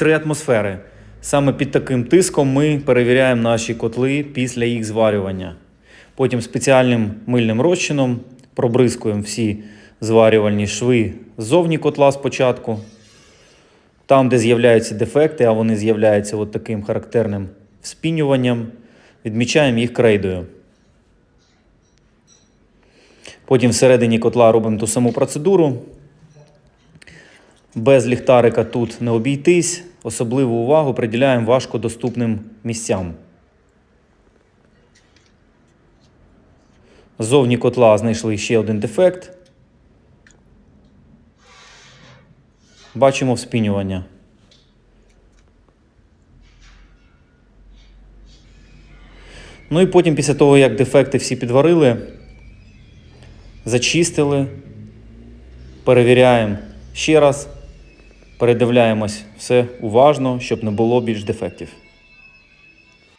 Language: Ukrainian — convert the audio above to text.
3 атмосфери. Саме під таким тиском ми перевіряємо наші котли після їх зварювання. Потім спеціальним мильним розчином пробризкуємо всі зварювальні шви ззовні котла спочатку. Там, де з'являються дефекти, а вони з'являються от таким характерним вспінюванням, відмічаємо їх крейдою. Потім всередині котла робимо ту саму процедуру. Без ліхтарика тут не обійтись. Особливу увагу приділяємо важкодоступним місцям. Ззовні котла знайшли ще один дефект. Бачимо вспінювання. Ну і потім, після того, як дефекти всі підварили, зачистили, перевіряємо ще раз, передивляємось все уважно, щоб не було більш дефектів.